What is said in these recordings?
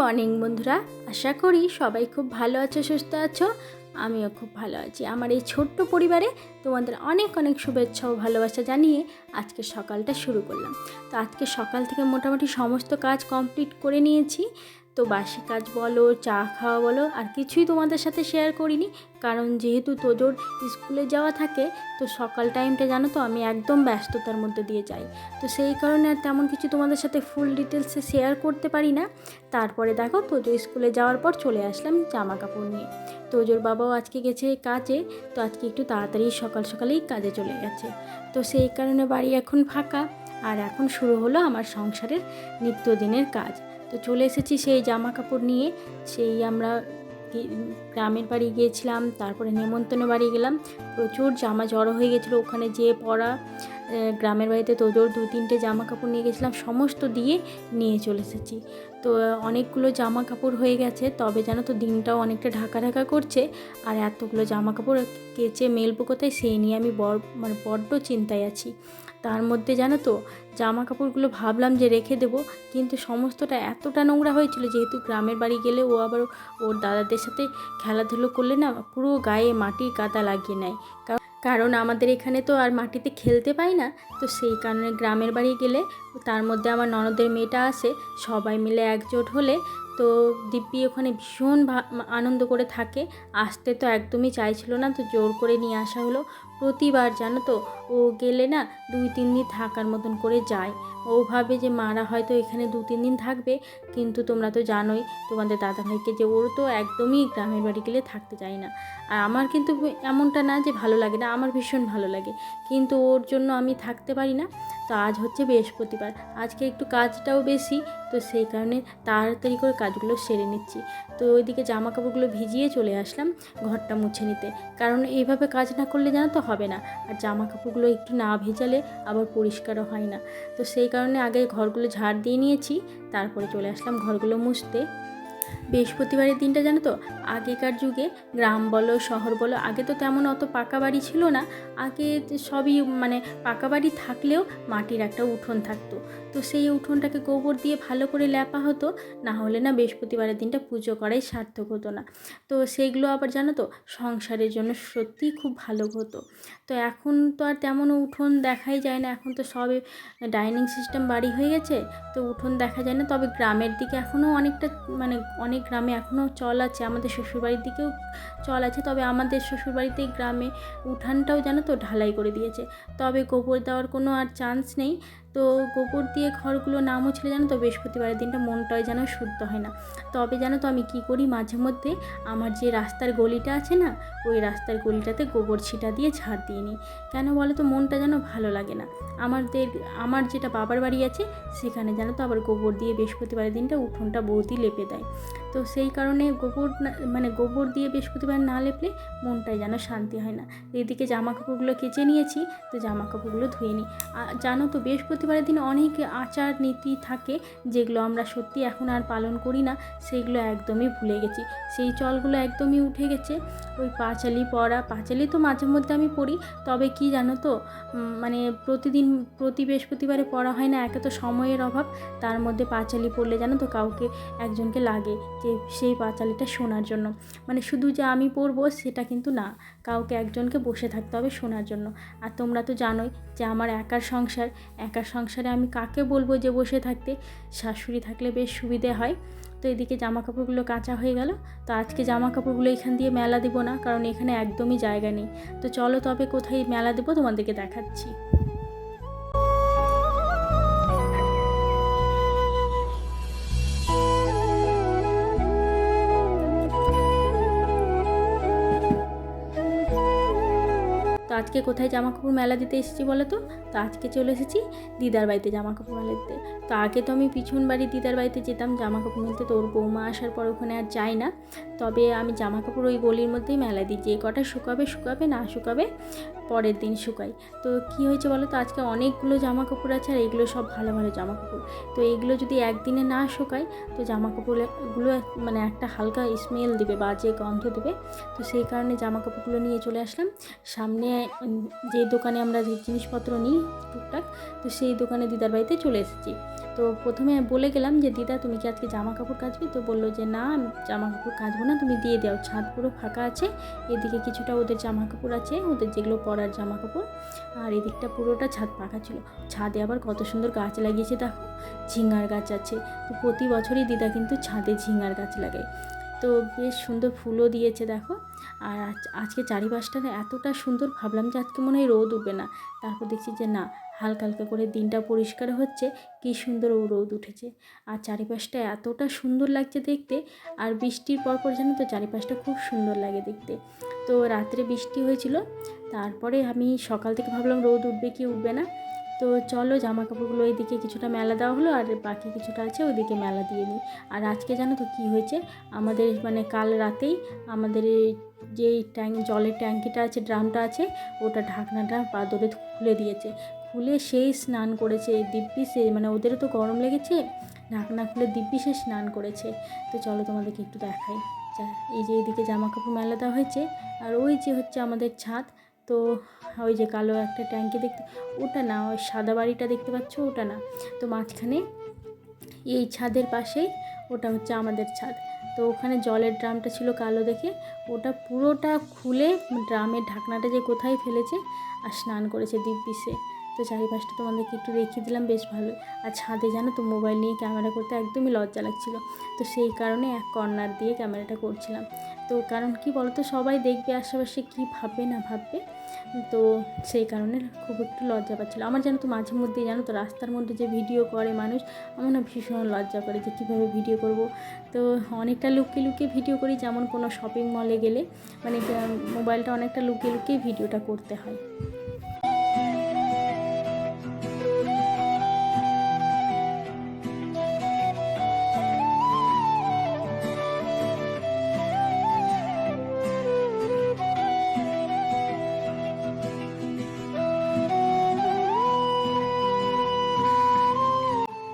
Morning, বন্ধুরা। আশা করি সবাই খুব ভালো আছো, সুস্থ আছো। আমিও খুব ভালো আছি। আমার এই ছোট্ট পরিবারে তোমাদের অনেক অনেক শুভেচ্ছা ও ভালোবাসা জানিয়ে আজকে সকালটা শুরু করলাম। তো আজকে সকাল থেকে মোটামুটি সমস্ত কাজ কমপ্লিট করে নিয়েছি। তো বাসি কাজ বলো, চা খাওয়া বলো, আর কিছুই তোমাদের সাথে শেয়ার করিনি। কারণ যেহেতু তোজোর স্কুলে যাওয়া থাকে, তো সকাল টাইমটা জানো তো, আমি একদম ব্যস্ততার মধ্যে দিয়ে যাই। তো সেই কারণে আর তেমন কিছু তোমাদের সাথে ফুল ডিটেলসে শেয়ার করতে পারি না। তারপরে দেখো, তোজো স্কুলে যাওয়ার পর চলে আসলাম জামা কাপড় নিয়ে। তোজোর বাবাও আজকে গেছে কাজে, তো আজকে একটু তাড়াতাড়ি সকাল সকালেই কাজে চলে গেছে। তো সেই কারণে বাড়ি এখন ফাঁকা। আর এখন শুরু হলো আমার সংসারের নিত্যদিনের কাজ। তো চলে এসেছি সেই জামা কাপড় নিয়ে। সেই আমরা গ্রামের বাড়ি গিয়েছিলাম, তারপরে নেমন্তন্ন বাড়ি গেলাম। প্রচুর জামা জড়ো হয়ে গেছিল ওখানে যেয়ে পরা গ্রামের বাড়িতে তোজোর দু তিনটে জামা কাপড় নিয়ে গেছিলাম, সমস্ত দিয়ে নিয়ে চলে এসেছি। তো অনেকগুলো জামা কাপড় হয়ে গেছে, তবে জানো তো দিনটাও অনেকটা ঢাকা ঢাকা করছে। আর এতগুলো জামা কাপড় কেচে মেলবো কোথায়, সেই নিয়ে আমি বড় মানে বড্ড চিন্তায় আছি। তার মধ্যে জানো তো জামা কাপড়গুলো ভাবলাম যে রেখে দেব, কিন্তু সমস্তটা এতটা নোংরা হয়েছিল যেহেতু গ্রামের বাড়ি গেলে ও আবার ওর দাদাদের সাথে খেলাধুলো করলে না পুরো গায়ে মাটির কাদা লাগিয়ে নেয়। কারণ- কারণ আমাদের এখানে তো আর মাটিতে খেলতে পাই না, তো সেই কারণে গ্রামের বাড়ি গেলে তার মধ্যে আমার ননদের মেয়েটা আসে সবাই মিলে একজোট হলে তো দিব্যি ওখানে ভীষণ আনন্দ করে থাকে। আসতে তো একদমই চাইছিল না, তো জোর করে নিয়ে আসা হলো। প্রতিবার জানো তো, ও গেলে না দুই, তিন দিন থাকার মতন করে যায়। ও ভাবে যে মারা হয়তো এখানে দু, তিন দিন থাকবে, কিন্তু তোমরা তো জানোই, তোমাদের দাদাভাইকে যে ওর তো একদমই গ্রামের বাড়ি গেলে থাকতে চায় না। আর আমার কিন্তু এমনটা না যে ভালো লাগে না, আমার ভীষণ ভালো লাগে। কিন্তু ওর জন্য আমি থাকতে পারি না। তো আজ হচ্ছে বৃহস্পতিবার। আজকে একটু কাজটাও বেশি, তো সেই কারণে তাড়াতাড়ি করে কাজগুলো সেরে নিচ্ছি। তো ওইদিকে জামা কাপড়গুলো ভিজিয়ে চলে আসলাম ঘরটা মুছে নিতে। কারণ এইভাবে কাজ না করলে জানো তো হবে না। আর জামা কাপড়গুলো একটু না ভেজালে আবার পরিষ্কারও হয় না। তো সেই কারণে আগে ঘরগুলো ঝাড় দিয়ে নিয়েছি, তারপরে চলে আসলাম ঘরগুলো মুছতে। বৃহস্পতিবারের দিনটা জানো তো? আগেকার যুগে গ্রাম বলো, শহর বলো, আগে তো তেমন অত পাকা বাড়ি ছিল না। আগে সবই মানে পাকা বাড়ি থাকলেও মাটির একটা উঠোন থাকতো। তো সেই উঠোনটাকে গোবর দিয়ে ভালো করে লেপা হতো, না হলে না বৃহস্পতিবারের দিনটা পুজো করাই সার্থক হতো না। তো সেইগুলো আবার জানো তো, সংসারের জন্য সত্যিই খুব ভালো হতো। তো এখন তো আর তেমন উঠোন দেখাই যায় না, এখন তো সবে ডাইনিং সিস্টেম বাড়ি হয়ে গেছে, তো উঠোন দেখা যায় না, তবে গ্রামের দিকে এখনও অনেকটা মানে অনেক গ্রামে এখনও চল আছে, আমাদের শ্বশুরবাড়ির দিকেও চল আছে, তবে আমাদের শ্বশুরবাড়িতে গ্রামে উঠানটাও জানো তো ঢালাই করে দিয়েছে, তবে গোবর দেওয়ার কোনো আর চান্স নেই তো গোবর দিয়ে ঘরগুলো না মুছলে জানো তো, বৃহস্পতিবারের দিনটা মনটাই যেন শুদ্ধ হয় না। তবে জানো তো আমি কি করি, মাঝে মধ্যে আমার যে রাস্তার গলিটা আছে না, ওই রাস্তার গলিটাতে গোবর ছিটা দিয়ে ঝাড় দিয়ে নিই। কেন বলো তো, মনটা যেন ভালো লাগে না। আমাদের, আমার যেটা বাবার বাড়ি আছে, সেখানে জানো তো আবার গোবর দিয়ে বৃহস্পতিবারের দিনটা উঠোনটা বৌদি লেপে দেয়। তো সেই কারণে গোবর মানে গোবর দিয়ে বৃহস্পতিবার না লেপলে মনটাই যেন শান্তি হয় না। এদিকে জামা কাপড়গুলো কেচে নিয়েছি, তো জামা কাপড়গুলো ধুয়ে নিই। জানো তো বৃহস্পতিবারের দিন অনেক আচার নীতি থাকে, যেগুলো আমরা সত্যি এখন আর পালন করি না সেইগুলো একদমই ভুলে গেছি। সেই চলগুলো একদমই উঠে গেছে। ওই পাঁচালি পড়া, পাঁচালি তো মাঝে মধ্যে আমি পড়ি, তবে কি জানো তো মানে প্রতিদিন প্রতি বৃহস্পতিবারে পড়া হয় না, একে তো সময়ের অভাব, তার মধ্যে পাঁচালি পড়লে জানো তো কাউকে, একজনকে লাগে। যে সেই পাঁচালিটা শোনার জন্য। মানে শুধু যে আমি পড়ব সেটা কিন্তু না। কাউকে একজনকে বসে থাকতে হবে শোনার জন্য। আর তোমরা তো জানোই যে আমার একার সংসার, একার সংসারে আমি কাকে বলব যে বসে থাকতে? শাশুড়ি থাকলে বেশ সুবিধে হয়। তো এদিকে জামা কাপড়গুলো কাঁচা হয়ে গেল। তো আজকে জামা কাপড়গুলো এখান দিয়ে মেলা দেবো না, কারণ এখানে একদমই জায়গা নেই। তো চলো তবে কোথায় মেলা দেবো তোমাদেরকে দেখাচ্ছি। আজকে কোথায় জামা কাপড় মেলা দিতে এসেছি বলো তো? তো আজকে চলে এসেছি দিদার বাড়িতে জামা কাপড় মেলা দিতে। তো আগে তো আমি পিছন বাড়ি দিদার বাড়িতে যেতাম জামা কাপড় মেলতে, তো ওর বৌমা আসার পর ওখানে আর যাই না। তবে আমি জামা কাপড় ওই গলির মধ্যেই মেলা দিই, যে কটা শুকাবে শুকাবে, না শুকাবে পরের দিন শুকাই। তো কি হয়েছে বলো তো? আজকে অনেকগুলো জামা কাপড় আছে আর এগুলো সব ভালো ভালো জামা কাপড় তো এগুলো যদি একদিনে না শুকাই তো জামা কাপড়গুলো মানে একটা হালকা স্মেল দেবে যে গন্ধ দেবে। তো সেই কারণে জামা কাপড়গুলো নিয়ে চলে আসলাম। সামনে যে দোকানে আমরা যে জিনিসপত্র নিই টুকটাক, তো সেই দোকানে দিদার বাড়িতে চলে এসেছি। তো প্রথমে বলে গেলাম যে, দিদা, তুমি কি আজকে জামা কাপড় কাচবে? তো বলল যে, না জামা কাপড় কাচবো না, তুমি দিয়ে দাও। ছাদ পুরো ফাঁকা আছে, এদিকে কিছুটা ওদের জামা কাপড় আছে, ওদের যেগুলো পরার জামা কাপড় আর এদিকটা পুরোটা ছাদ পাকা ছিল। ছাদে আবার কত সুন্দর গাছ লাগিয়েছে, দেখো, ঝিঙ্গার গাছ আছে। তো প্রতি বছরই দিদা কিন্তু ছাদে ঝিঙ্গার গাছ লাগায়। তো বেশ সুন্দর ফুলও দিয়েছে, দেখো। আর আজ- আজকে চারিপাশটা এতটা সুন্দর, ভাবলাম যে আজকে মনে হয় রোদ উঠবে না। তারপর দেখছি যে, না হালকা হালকা করে দিনটা পরিষ্কার হচ্ছে, কী সুন্দর রোদ উঠেছে। আর চারিপাশটা এতটা সুন্দর লাগছে দেখতে, আর বৃষ্টির পর পর জানো তো চারিপাশটা খুব সুন্দর লাগে দেখতে। তো রাত্রে বৃষ্টি হয়েছিল, তারপরে আমি সকাল থেকে ভাবলাম রোদ উঠবে কি উঠবে না। তো চলো জামা কাপড়গুলো এইদিকে কিছুটা মেলা দেওয়া হলো, আর বাকি কিছুটা আছে ওইদিকে মেলা দিয়ে নিই। আর আজকে জানো তো কী হয়েছে, আমাদের মানে কাল রাতেই আমাদের এই যে ট্যাঙ্ক জলের ট্যাঙ্কিটা আছে, ড্রামটা আছে, ওটা ঢাকনাটা বাদরে খুলে দিয়েছে। খুলে সেই স্নান করেছে দিব্যি সে মানে ওদেরও তো গরম লেগেছে ঢাকনা খুলে দিব্যি সে স্নান করেছে। তো চলো তোমাদেরকে একটু দেখাই। এই যে এইদিকে জামা কাপড় মেলা দেওয়া হয়েছে, আর ওই যে হচ্ছে আমাদের ছাদ, তো ওই যে কালো একটা ট্যাঙ্কি দেখতে, ওটা না, ওই সাদা বাড়িটা দেখতে পাচ্ছ, ওটা না। তো মাঝখানে এই ছাদের পাশেই ওটা হচ্ছে আমাদের ছাদ। তো ওখানে জলের ড্রামটা ছিল কালো দেখে, ওটা পুরোটা খুলে ড্রামের ঢাকনাটা যে কোথায় ফেলেছে, আর স্নান করেছে দিব্যিসে তো চারিপাশটা তোমাদেরকে একটু দেখিয়ে দিলাম, বেশ ভালো। আর ছাদে জানো তো মোবাইল নিয়ে ক্যামেরা করতে একদমই লজ্জা লাগছিল। তো সেই কারণে এক কর্নার দিয়ে ক্যামেরাটা করছিলাম। তো কারণ কি বলতো, সবাই দেখবে আশেপাশে কী ভাববে না ভাববে। তো সেই কারণে খুব একটু লজ্জা পাচ্ছিলো। আমার জানো তো মাঝে মধ্যেই জানো তো রাস্তার মধ্যে যে ভিডিও করে মানুষ, আমার না ভীষণ লজ্জা করে যে কীভাবে ভিডিও করব। তো অনেকটা লুকিয়ে লুকিয়ে ভিডিও করি, যেমন কোনো শপিং মলে গেলে। মানে মোবাইলটা অনেকটা লুকিয়ে লুকিয়ে ভিডিওটা করতে হয়।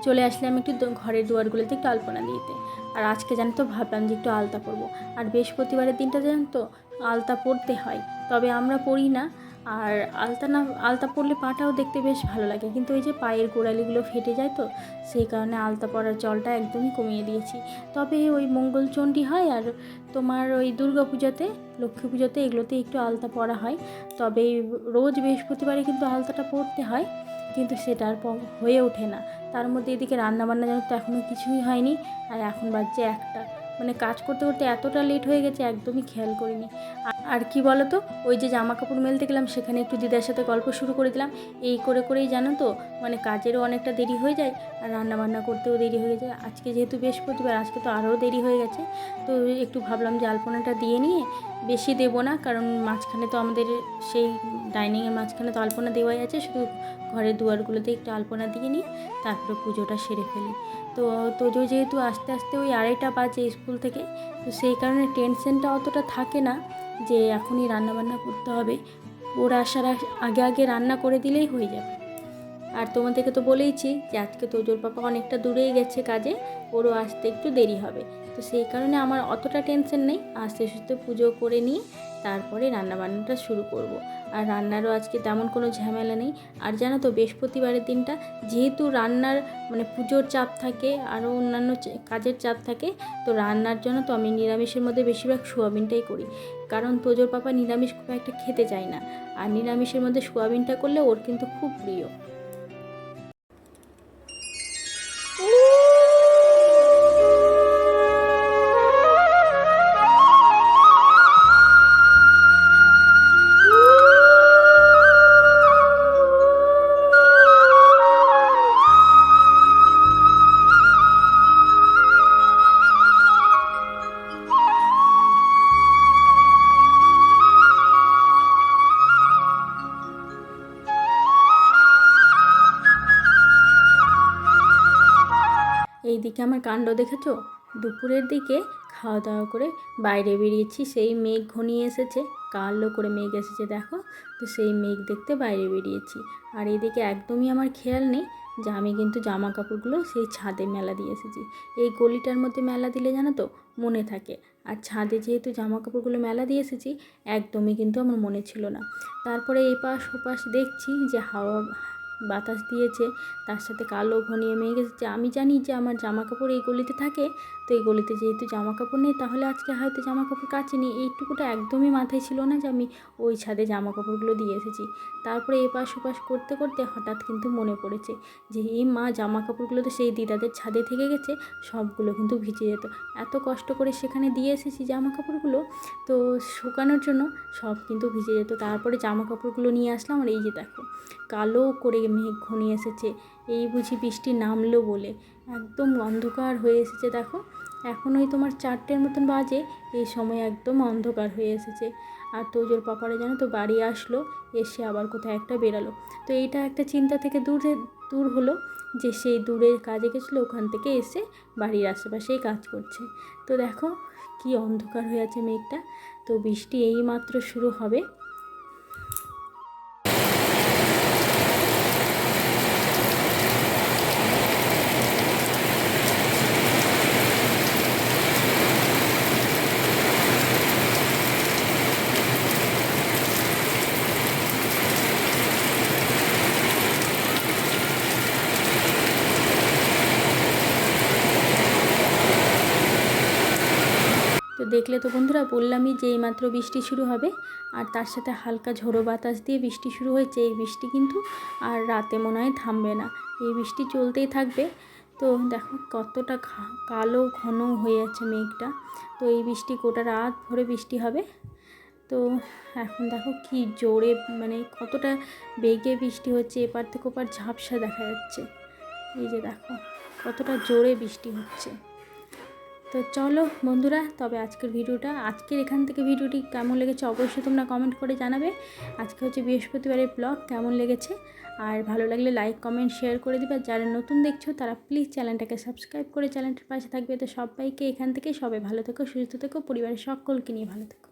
চলে আসলাম একটু ঘরের দুয়ারগুলোতে একটু আলপনা দিতে। আর আজকে জানো তো ভাবলাম যে একটু আলতা পরবো। আর বৃহস্পতিবারের দিনটা জানো তো, আলতা পরতে হয়। তবে আমরা পরি না। আর আলতা না, আলতা পরলে পাটাও দেখতে বেশ ভালো লাগে। কিন্তু ওই যে পায়ের গোড়ালিগুলো ফেটে যায় তো, সেই কারণে আলতা পরার চলটা একদমই কমিয়ে দিয়েছি। তবে ওই মঙ্গলচণ্ডী হয় আর তোমার ওই দুর্গা পূজাতে, লক্ষ্মী পুজোতে এগুলোতে একটু আলতা পরা হয়। তবে রোজ বৃহস্পতিবারে কিন্তু আলতাটা পরতে হয়। কিন্তু সেটা আর হয়ে ওঠে না। তার মধ্যে এদিকে রান্নাবান্না যেন তো এখনও কিছুই হয়নি, আর এখন বাজছে একটা। মানে কাজ করতে করতে এতটা লেট হয়ে গেছে, একদমই খেয়াল করিনি। আর- কি বলো তো ওই যে জামা কাপড় মেলতে গেলাম, সেখানে একটু দিদার সাথে গল্প শুরু করে দিলাম। এই করে করেই জানো তো মানে কাজেরও অনেকটা দেরি হয়ে যায় আর রান্না বান্না করতেও দেরি হয়ে যায়। আজকে যেহেতু বৃহস্পতিবার, আজকে তো আরও দেরি হয়ে গেছে। তো একটু ভাবলাম যে আলপনাটা দিয়ে নিয়ে বেশি দেবো না, কারণ মাঝখানে তো আমাদের সেই ডাইনিংয়ের মাঝখানে তো আলপনা দেওয়াই আছে। শুধু ঘরের দুয়ারগুলোতে একটু আলপনা দিয়ে নিই তারপরে পুজোটা সেরে ফেলি। তো, তোজো যেহেতু আস্তে আস্তে ওই আড়াইটা বাজে স্কুল থেকে, তো সেই কারণে টেনশনটা অতটা থাকে না। যে এখনই রান্নাবান্না করতে হবে। ওরা আসার আগে আগে রান্না করে দিলেই হয়ে যাবে। আর তোমাদেরকে তো বলেইছি যে আজকে তোজোর পাপা অনেকটা দূরেই গেছে কাজে, ওরও আসতে একটু দেরি হবে। তো সেই কারণে আমার অতটা টেনশন নেই। আস্তে আস্তে পুজো করে নিয়ে তারপরে রান্নাবান্নাটা শুরু করব। আর রান্নারও আজকে তেমন কোনো ঝামেলা নেই। আর জানো তো, বৃহস্পতিবারের দিনটা যেহেতু রান্নার মানে পুজোর চাপ থাকে, আরও অন্যান্য কাজের চাপ থাকে, তো রান্নার জন্য তো আমি নিরামিষের মধ্যে বেশিরভাগ সোয়াবিনটাই করি। কারণ তোজোর পাপা নিরামিষ খুব একটা খেতে চায় না। আর নিরামিষের মধ্যে সোয়াবিনটা করলে ওর কিন্তু খুব প্রিয়। এইদিকে আমার কাণ্ড দেখেছ? দুপুরের দিকে খাওয়া দাওয়া করে বাইরে বেরিয়েছি। সেই মেঘ ঘনিয়ে এসেছে। কালো করে মেঘ এসেছে, দেখো। তো সেই মেঘ দেখতে বাইরে বেরিয়েছি। আর এদিকে একদমই আমার খেয়াল নেই যে আমি কিন্তু জামা কাপড়গুলো সেই ছাদে মেলা দিয়ে এসেছি। এই গলিটার মধ্যে মেলা দিলে জানো তো, মনে থাকে। আর ছাদে যেহেতু জামা কাপড়গুলো মেলা দিয়ে এসেছি, একদমই কিন্তু আমার মনে ছিল না। তারপরে এপাশ ওপাশ দেখছি যে হাওয়া বাতাস দিয়েছে, তার সাথে কালো ঘনিয়ে মেঘ এসেছে আমি জানি যে আমার জামা কাপড় এই গলিতে থাকে, তো এই গলিতে যেহেতু জামা কাপড় নেই, তাহলে আজকে হয়তো জামা কাপড় কাচিনি এইটুকুটা একদমই মাথায় ছিল না যে আমি ওই ছাদে জামা কাপড়গুলো দিয়ে এসেছি। তারপরে এপাশ ওপাশ করতে করতে হঠাৎ কিন্তু মনে পড়েছে যে, এই মা জামা কাপড়গুলো তো সেই দিদাদের ছাদে থেকে গেছে, সবগুলো কিন্তু ভিজে যেত। এত কষ্ট করে সেখানে দিয়ে এসেছি জামা কাপড়গুলো তো শুকানোর জন্য সব কিন্তু ভিজে যেত। তারপরে জামা কাপড়গুলো নিয়ে আসলাম আর এই যে দেখো, কালো করে মেঘ ঘনিয়ে এসেছে। এই বুঝি বৃষ্টি নামলো বলে। একদম অন্ধকার হয়ে এসেছে দেখো। এখন ওই তোমার চারটের মতন বাজে, এই সময় একদম অন্ধকার হয়ে এসেছে। আর তোজোর পাপারা জানো তো বাড়ি আসলো, এসে আবার কোথায় একটা বেরালো। তো এইটা একটা চিন্তা থেকে দূরে দূর হলো যে সেই দূরে কাজে গেছিল, ওখান থেকে এসে বাড়ির আশেপাশেই কাজ করছে। তো দেখো কি অন্ধকার হয়ে আছে মেঘটা। তো বৃষ্টি এই মাত্র শুরু হবে তো দেখলে তো বন্ধুরা বললামই যে এইমাত্র বৃষ্টি শুরু হবে, আর তার সাথে হালকা ঝোড়ো বাতাস দিয়ে বৃষ্টি শুরু হয়েছে। এই বৃষ্টি কিন্তু আর রাতে মনে হয় থামবে না। এই বৃষ্টি চলতেই থাকবে। তো দেখো কতটা কালো ঘন হয়ে আছে মেঘটা। তো এই বৃষ্টি গোটা রাত ভরে বৃষ্টি হবে। তো এখন দেখো কি জোরে মানে কতটা বেগে বৃষ্টি হচ্ছে, এপার থেকে ওপার ঝাপসা দেখা যাচ্ছে। এই যে দেখো কতটা জোরে বৃষ্টি হচ্ছে। তো চলো বন্ধুরা, তবে আজকের ভিডিওটা, আজকের এখান থেকে ভিডিওটি কেমন লেগেছে অবশ্যই তোমরা কমেন্ট করে জানাবে। আজকে হচ্ছে বৃহস্পতিবারের ব্লগ কেমন লেগেছে? আর ভালো লাগলে লাইক কমেন্ট শেয়ার করে দিবে। যারা নতুন দেখছ, তারা প্লিজ চ্যানেলটাকে সাবস্ক্রাইব করে চ্যানেলটার পাশে থাকবে। তো সবাইকে এখান থেকে সবাই ভালো থেকো, সুস্থ থেকো, পরিবারের সকলকে নিয়ে ভালো থেকো।